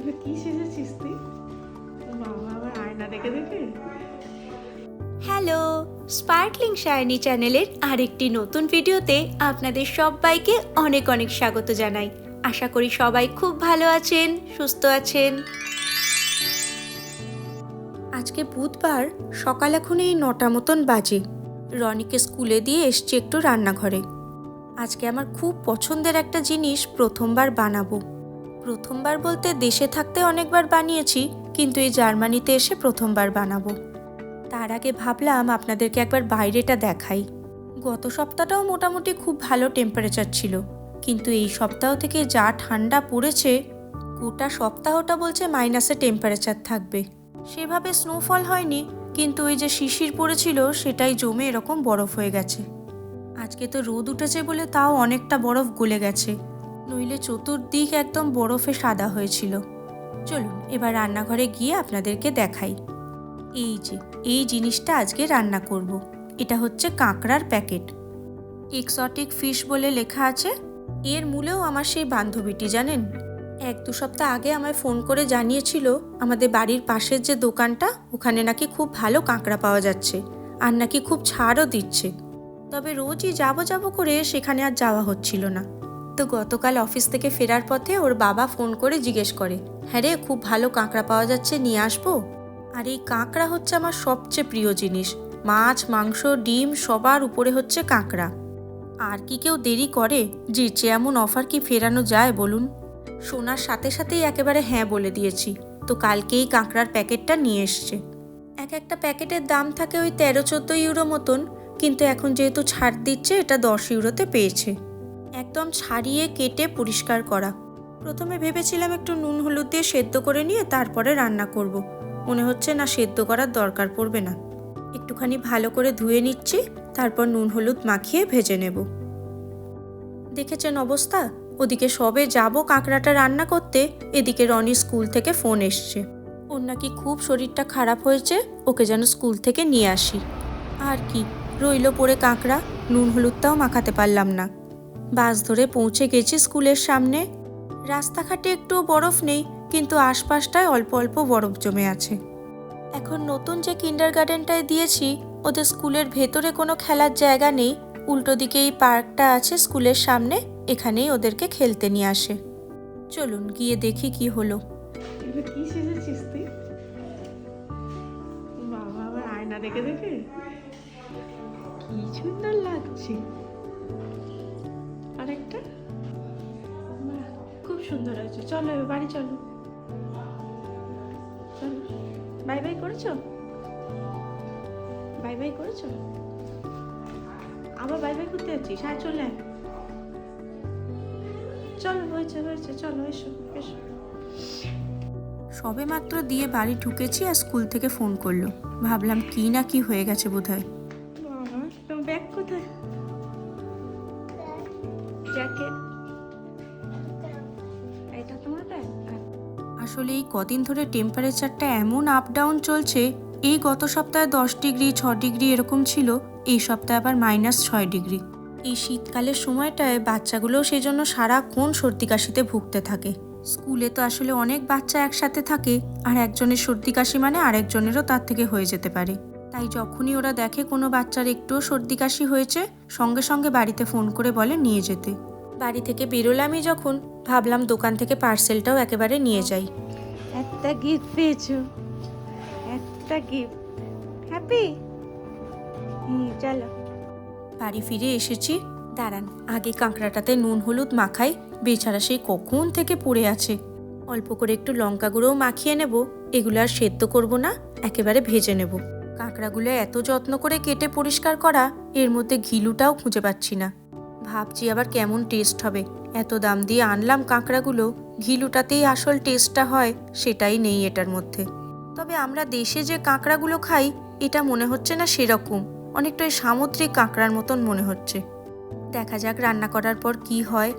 এগুলো কি সেজেছিস তুই? বাবা আবার আয়না দেখে দেখে? হ্যালো, স্পার্কলিং শাইনি চ্যানেলের আরেকটি নতুন ভিডিওতে আপনাদের সবাইকে অনেক অনেক স্বাগত জানাই। আশা করি সবাই খুব ভালো আছেন, সুস্থ আছেন। আজকে বুধবার, সকাল এখন এই নটা মতন বাজে। রনিকে স্কুলে দিয়ে এসছি একটু রান্নাঘরে। আজকে আমার খুব পছন্দের একটা জিনিস প্রথমবার বানাবো। প্রথমবার বলতে দেশে থাকতে অনেকবার বানিয়েছি, কিন্তু এই জার্মানিতে এসে প্রথমবার বানাবো। তার আগে ভাবলাম আপনাদেরকে একবার বাইরেটা দেখাই। গত সপ্তাহটাও মোটামুটি খুব ভালো টেম্পারেচার ছিল, কিন্তু এই সপ্তাহ থেকে যা ঠান্ডা পড়েছে, গোটা সপ্তাহটা বলছে মাইনাসে টেম্পারেচার থাকবে। সেভাবে স্নোফল হয়নি, কিন্তু ওই যে শিশির পড়েছিল, সেটাই জমে এরকম বরফ হয়ে গেছে। আজকে তো রোদ উঠেছে বলে তাও অনেকটা বরফ গলে গেছে। নইলে চতুর্দিক একদম বরফে সাদা হয়েছিল। চলুন, এবার রান্নাঘরে গিয়ে আপনাদেরকে দেখাই। এই যে, এই জিনিসটা আজকে রান্না করব। এটা হচ্ছে কাঁকড়ার প্যাকেট। এক্সটিক ফিশ বলে লেখা আছে। এর মূলেও আমার সেই বান্ধবীটি, জানেন? এক দু সপ্তাহ আগে আমায় ফোন করে জানিয়েছিল, আমাদের বাড়ির পাশের যে দোকানটা, ওখানে নাকি খুব ভালো কাঁকড়া পাওয়া যাচ্ছে আর নাকি খুব ছাড়ও দিচ্ছে। তবে রোজই যাব যাব করে সেখানে আর যাওয়া হচ্ছিল না। তো গতকাল অফিস থেকে ফেরার পথে ওর বাবা ফোন করে জিজ্ঞেস করে হ্যাঁ রে, খুব ভালো কাঁকড়া পাওয়া যাচ্ছে, নিয়ে আসব? আর এই কাঁকড়া হচ্ছে আমার সবচেয়ে প্রিয় জিনিস। মাছ, মাংস, ডিম, সবার উপরে হচ্ছে কাঁকড়া। আর কি কেউ দেরি করে? যে এমন অফার কি ফেরানো যায়, বলুন? শোনার সাথে সাথেই একেবারে হ্যাঁ বলে দিয়েছি। তো কালকেই কাঁকড়ার প্যাকেটটা নিয়ে এসছে। এক একটা প্যাকেটের দাম থাকে ওই তেরো, চোদ্দ ইউরো মতন, কিন্তু এখন যেহেতু ছাড় দিচ্ছে, এটা দশ ইউরোতে পেয়েছে। একদম ছাড়িয়ে কেটে পরিষ্কার করা। প্রথমে ভেবেছিলাম একটু নুন হলুদ দিয়ে সেদ্ধ করে নিয়ে তারপরে রান্না করব। মনে হচ্ছে না সেদ্ধ করার দরকার পড়বে না। একটুখানি ভালো করে ধুয়ে নিচ্ছি, তারপর নুন হলুদ মাখিয়ে ভেজে নেব। দেখেছেন অবস্থা? ওদিকে সবে যাব কাঁকড়াটা রান্না করতে, এদিকে রনি স্কুল থেকে ফোন এসছে। ওর নাকি খুব শরীরটা খারাপ হয়েছে, ওকে যেন স্কুল থেকে নিয়ে আসি। আর কি, রইল পড়ে কাঁকড়া, নুন হলুদটাও মাখাতে পারলাম না। বাস ধরে পৌঁছে গেছি স্কুলের সামনে। রাস্তাঘাটে একটুও বরফ নেই, কিন্তু আশপাশটায় অল্প অল্প বরফ জমে আছে। এখন নতুন যে কিন্ডার গার্ডেনটায় দিয়েছি, ওদের স্কুলের ভেতরে কোনো খেলার জায়গা নেই। উল্টো দিকে এই পার্কটা আছে স্কুলের সামনে, এখানেই ওদেরকে খেলতে নিয়ে আসে। চলুন গিয়ে দেখি কি হলো। আয়না দেখে দেখে? কি সুন্দর লাগছে। আরেকটা? খুব সুন্দর হয়েছে। চলো, বাড়ি চলো। চলো। বাই বাই করেছ? বাই বাই করেছ? আবার বাই বাই করতে যাচ্ছিস? হ্যাঁ চলে চলো, হয়েছে হয়েছে। চলো, এসো এসো। সবে মাত্র দিয়ে বাড়ি ঢুকেছি আর স্কুল থেকে ফোন করল। ভাবলাম কি না কি হয়ে গেছে বোধহয়। আসলে এই কদিন ধরে টেম্পারেচারটা এমন আপ ডাউন চলছে, এই গত সপ্তাহে দশ ডিগ্রি, ছ ডিগ্রি এরকম ছিল, এই সপ্তাহে আবার মাইনাস ছয় ডিগ্রি। এই শীতকালের সময়টায় বাচ্চাগুলোও সেই জন্য সারাক্ষণ সর্দি কাশিতে ভুগতে থাকে। স্কুলে তো আসলে অনেক বাচ্চা একসাথে থাকে, আর একজনের সর্দি কাশি মানে আরেকজনেরও তার থেকে হয়ে যেতে পারে। তাই যখনই ওরা দেখে কোনো বাচ্চার একটুও সর্দি কাশি হয়েছে সঙ্গে সঙ্গে বাড়িতে ফোন করে বলে নিয়ে যেতে। বাড়ি থেকে বেরোলামই যখন ভাবলাম দোকান থেকে পার্সেলটাও একেবারে নিয়ে যাই। একটা গিফট পেয়েছ। একটা গিফট হ্যাপি চলো। বাড়ি ফিরে এসেছি। দাঁড়ান আগে কাঁকড়াটাতে নুন হলুদ মাখাই বেচারা সেই কখন থেকে পড়ে আছে। অল্প করে একটু লঙ্কা গুঁড়োও মাখিয়ে নেব এগুলো আর সেদ্ধ করব না একেবারে ভেজে নেব। কাঁকড়াগুলো এত যত্ন করে কেটে পরিষ্কার করা, এর মধ্যে ঘিলুটাও খুঁজে পাচ্ছি না। ভাবছি আবার কেমন টেস্ট হবে। এত দাম দিয়ে আনলাম কাঁকড়াগুলো, ঘিলুটাতেই আসল টেস্টটা হয়, সেটাই নেই এটার মধ্যে। তবে আমরা দেশে যে কাঁকড়াগুলো খাই, এটা মনে হচ্ছে না সেরকম। অনেকটা ওই সামুদ্রিক কাঁকড়ার মতন মনে হচ্ছে। দেখা যাক রান্না করার পর কি হয়।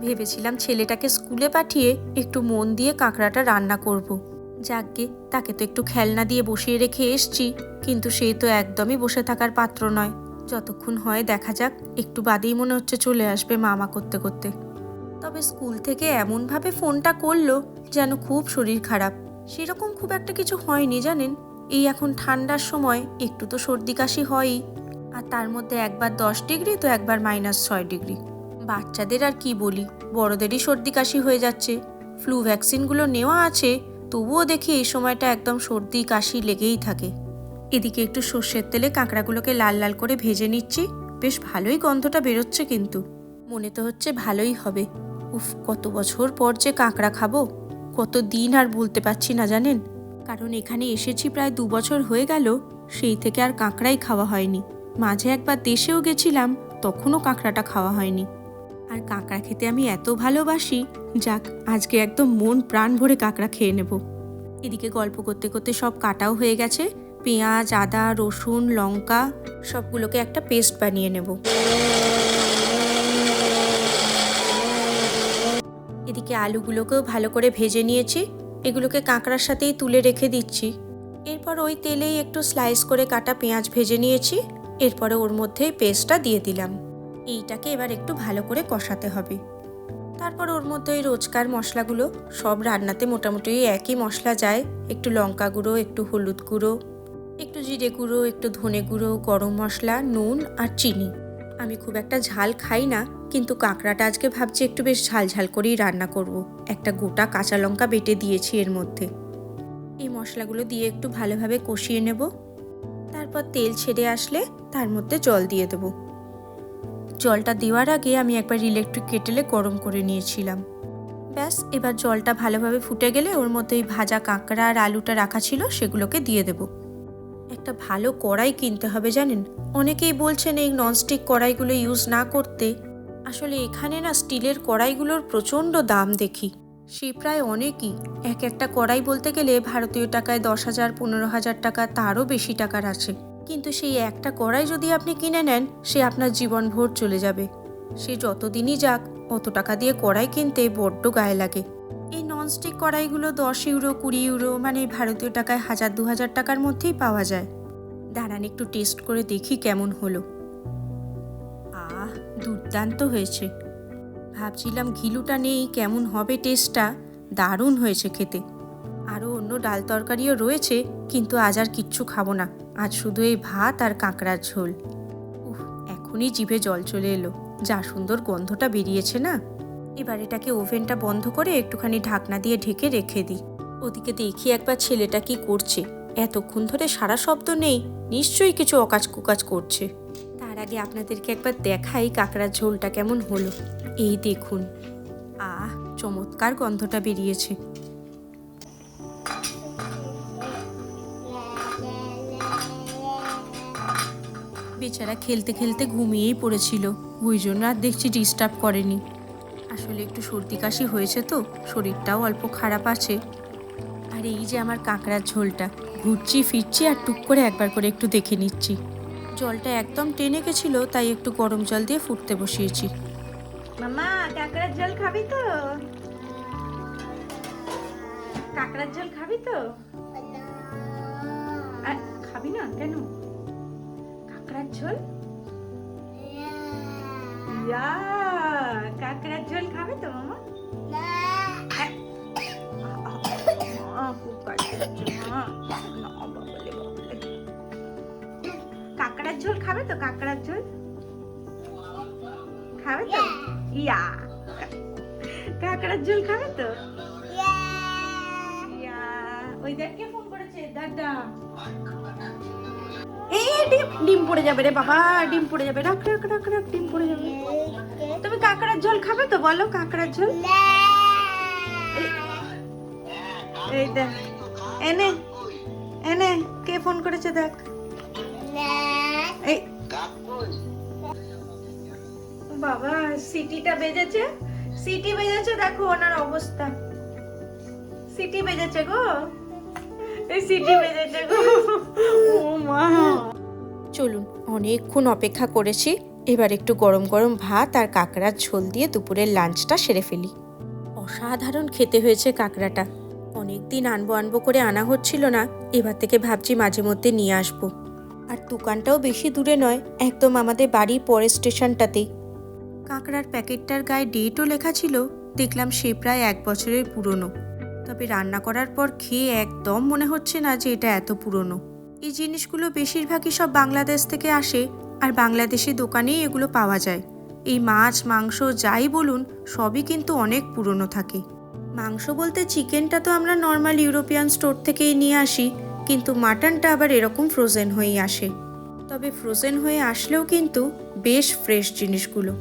ভেবেছিলাম ছেলেটাকে স্কুলে পাঠিয়ে একটু মন দিয়ে কাঁকড়াটা রান্না করব। যাকগে, তাকে তো একটু খেলনা দিয়ে বসিয়ে রেখে এসছি, কিন্তু সে তো একদমই বসে থাকার পাত্র নয়। যতক্ষণ হয় দেখা যাক, একটু বাদেই মনে হচ্ছে চলে আসবে মামা করতে করতে। তবে স্কুল থেকে এমনভাবে ফোনটা করল যেন খুব শরীর খারাপ। সেরকম খুব একটা কিছু হয়নি জানেন? এই এখন ঠান্ডার সময়, একটু তো সর্দি কাশি হয়ই। আর তার মধ্যে একবার দশ ডিগ্রি, তো একবার মাইনাস ছয় ডিগ্রি। বাচ্চাদের আর কি বলি, বড়দেরই সর্দি কাশি হয়ে যাচ্ছে। ফ্লু ভ্যাকসিনগুলো নেওয়া আছে তবুও দেখি এই সময়টা একদম সর্দি, কাশি লেগেই থাকে। এদিকে একটু সর্ষের তেলে কাঁকড়াগুলোকে লাল লাল করে ভেজে নিচ্ছি। বেশ ভালোই গন্ধটা বেরোচ্ছে কিন্তু। মনে তো হচ্ছে ভালোই হবে। উফ, কত বছর পর যে কাঁকড়া খাব। কত দিন আর বলতে পারছি না, জানেন? কারণ এখানে এসেছি প্রায় দু বছর হয়ে গেল, সেই থেকে আর কাঁকড়াই খাওয়া হয়নি। মাঝে একবার দেশেও গেছিলাম, তখনও কাঁকড়াটা খাওয়া হয়নি। আর কাঁকড়া খেতে আমি এত ভালোবাসি। যাক, আজকে একদম মন প্রাণ ভরে কাঁকড়া খেয়ে নেব। এদিকে গল্প করতে করতে সব কাটাও হয়ে গেছে। পেঁয়াজ, আদা, রসুন, লঙ্কা, সবগুলোকে একটা পেস্ট বানিয়ে নেব। এদিকে আলুগুলোকেও ভালো করে ভেজে নিয়েছি। এগুলোকে কাঁকড়ার সাথেই তুলে রেখে দিচ্ছি। এরপর ওই তেলেই একটু স্লাইস করে কাটা পেঁয়াজ ভেজে নিয়েছি। এরপরে ওর মধ্যেই পেস্টটা দিয়ে দিলাম। এইটাকে এবার একটু ভালো করে কষাতে হবে। তারপর ওর মধ্যে ওই রোজকার মশলাগুলো সব রান্নাতে মোটামুটি একই মশলা যায়। একটু লঙ্কা গুঁড়ো, একটু হলুদ গুঁড়ো, একটু জিরে গুঁড়ো, একটু ধনে গুঁড়ো, গরম মশলা, নুন আর চিনি। আমি খুব একটা ঝাল খাই না, কিন্তু কাঁকড়াটা আজকে ভাবছি একটু বেশ ঝাল ঝাল করেই রান্না করব। একটা গোটা কাঁচা লঙ্কা বেটে দিয়েছি এর মধ্যে। এই মশলাগুলো দিয়ে একটু ভালোভাবে কষিয়ে নেব। তারপর তেল ছেড়ে আসলে তার মধ্যে জল দিয়ে দেবো। জলটা দেওয়ার আগে আমি একবার ইলেকট্রিক কেটেলে গরম করে নিয়েছিলাম। ব্যাস, এবার জলটা ভালোভাবে ফুটে গেলে ওর মধ্যে ওই ভাজা কাঁকড়া আর আলুটা রাখা ছিল, সেগুলোকে দিয়ে দেব। একটা ভালো কড়াই কিনতে হবে জানেন? অনেকেই বলছেন এই ননস্টিক কড়াইগুলো ইউজ না করতে। আসলে এখানে না স্টিলের কড়াইগুলোর প্রচণ্ড দাম দেখি। সে প্রায় অনেকই। এক একটা কড়াই বলতে গেলে ভারতীয় টাকায় দশ হাজার, পনেরো হাজার টাকা, তারও বেশি টাকার আছে। কিন্তু সেই একটা কড়াই যদি আপনি কিনে নেন, সে আপনার জীবন জীবনভর চলে যাবে। সে যতদিনই যাক, অত টাকা দিয়ে কড়াই কিনতে বড্ড গায়ে লাগে। এই ননস্টিক কড়াইগুলো দশ ইউরো, কুড়ি ইউরো মানে ভারতীয় টাকায় হাজার, দু হাজার টাকার মধ্যেই পাওয়া যায়। দাঁড়ান, একটু টেস্ট করে দেখি কেমন হলো। আহ, দুর্দান্ত হয়েছে। ভাবছিলাম ঘিলুটা নেই, কেমন হবে টেস্টটা? দারুণ হয়েছে খেতে। অন্য ডাল তরকারিও রয়েছে, কিন্তু আজ আর কিচ্ছু খাব না। আজ শুধু এই ভাত আর কাঁকড়ার ঝোল। উফ এখনই জিভে জল চলে এলো। যা সুন্দর গন্ধটা বেরিয়েছে না? এবার এটাকে ওভেনটা বন্ধ করে একটুখানি ঢাকনা দিয়ে ঢেকে রেখে দিই। ওদিকে দেখি একবার ছেলেটা কি করছে। এতক্ষণ ধরে সারা শব্দ নেই, নিশ্চয়ই কিছু অকাজ কুকাজ করছে। তার আগে আপনাদেরকে একবার দেখাই কাঁকড়ার ঝোলটা কেমন হলো। এই দেখুন। আহ, চমৎকার গন্ধটা বেরিয়েছে। বেচারা খেলতে খেলতে ঘুমিয়েই পড়েছিল। ওই জন্য আর দেখছি ডিস্টার্ব করেনি। আসলে একটু সর্দি কাশি হয়েছে তো শরীরটাও অল্প খারাপ আছে। আর এই যে আমার কাঁকড়ার ঝোলটা ঘুরছি ফিরছি আর টুক করে একবার করে একটু দেখে নিচ্ছি। জলটা একদম টেনে গেছিল তাই একটু গরম জল দিয়ে ফুটতে বসিয়েছি। মামা কাঁকড়ার জল খাবি তো? কাঁকড়ার জল খাবি তো? খাবি না কেন? কাঁকড়ার ঝোল? ইয়া কাঁকড়ার ঝোল খাবে তো মামা। কাঁকড়ার ঝোল খাবে তো কাঁকড়ার ঝোল? খাবে তো? ইয়া। কাঁকড়ার ঝোল খাবে তো? ইয়া ওই দেখ কে ফোন করেছে দাদা। এই ডিম ডিম পড়ে যাবে রে বাবা, ডিম পড়ে যাবে। রাখ রাখ রাখ রাখ, ডিম পড়ে যাবে। তুমি কাঁকড়ার ঝোল খাবে তো বলো, কাঁকড়ার ঝোল? এই- দেখ এনে এনে কে ফোন করেছে দেখ। এই, বাবা, সিটিটা বেজেছে, সিটি বেজেছে, দেখো ওনার অবস্থা। সিটি বেজেছে গো। সিটি বেজেছে গো ও মা। চলুন অনেকক্ষণ অপেক্ষা করেছি। এবার একটু গরম গরম ভাত আর কাঁকড়ার ঝোল দিয়ে দুপুরের লাঞ্চটা সেরে ফেলি। অসাধারণ খেতে হয়েছে কাঁকড়াটা। অনেক দিন আনব আনব করে আনা হচ্ছিল না এবার থেকে ভাবছি মাঝে মধ্যে নিয়ে আসব। আর দোকানটাও বেশি দূরে নয় একদম আমাদের বাড়ির পরের স্টেশনটাতেই কাঁকড়ার প্যাকেটটার গায়ে ডেটও লেখা ছিল দেখলাম সে প্রায় এক বছরের পুরনো। তবে রান্না করার পর খেয়ে একদম মনে হচ্ছে না যে এটা এত পুরনো। এই জিনিসগুলো বেশিরভাগই সব বাংলাদেশ থেকে আসে আর বাংলাদেশি দোকানেই এগুলো পাওয়া যায়। এই মাছ, মাংস যাই বলুন, সবই কিন্তু অনেক পুরনো থাকে। মাংস বলতে চিকেনটা তো আমরা নর্মাল ইউরোপিয়ান স্টোর থেকেই নিয়ে আসি, কিন্তু মাটনটা আবার এরকম ফ্রোজেন হয়েই আসে। তবে ফ্রোজেন হয়ে আসলেও কিন্তু বেশ ফ্রেশ জিনিসগুলো।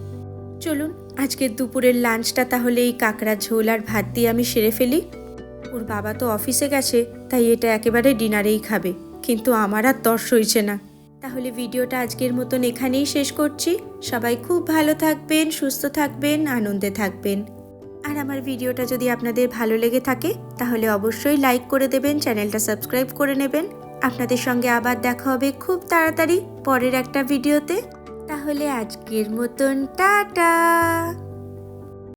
চলুন, আজকের দুপুরের লাঞ্চটা তাহলে এই কাঁকড়া ঝোল আর ভাত দিয়ে আমি সেরে ফেলি। ওর বাবা তো অফিসে গেছে, তাই এটা একেবারে ডিনারেই খাবে। কিন্তু আমার আর তর্স হইছে না। তাহলে ভিডিওটা আজকের মতন এখানেই শেষ করছি। সবাই খুব ভালো থাকবেন, সুস্থ থাকবেন, আনন্দে থাকবেন। আর আমার ভিডিওটা যদি আপনাদের ভালো লেগে থাকে, তাহলে অবশ্যই লাইক করে দেবেন, চ্যানেলটা সাবস্ক্রাইব করে নেবেন। আপনাদের সঙ্গে আবার দেখা হবে খুব তাড়াতাড়ি পরের একটা ভিডিওতে। তাহলে আজকের মতন, টাটা!